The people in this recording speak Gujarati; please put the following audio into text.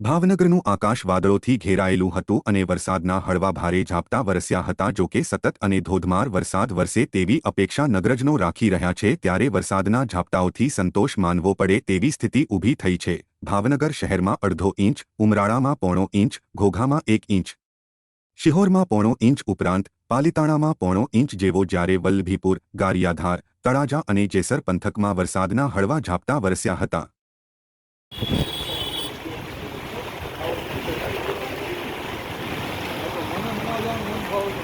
ભાવનગરનું આકાશ વાદળોથી ઘેરાયેલું હતું અને વરસાદના હળવા ભારે ઝાપટા વરસ્યા હતા જો કે સતત અને ધોધમાર વરસાદ વરસે તેવી અપેક્ષા નગરજનો રાખી રહ્યા છે ત્યારે વરસાદના ઝાપટાઓથી સંતોષ માનવો પડે તેવી સ્થિતિ ઊભી થઈ છે. ભાવનગર શહેરમાં અડધો ઇંચ, ઉમરાળામાં પોણો ઇંચ, ઘોઘામાં એક ઇંચ. શિહોરમાં પોણો ઇંચ ઉપરાંત પાલિતાણામાં પોણો ઇંચ જેવો જ્યારે વલ્લભીપુર, ગારિયાધાર, તળાજા અને જેસર પંથકમાં વરસાદના હળવા ઝાપટા વરસ્યા હતા. મન ભાવ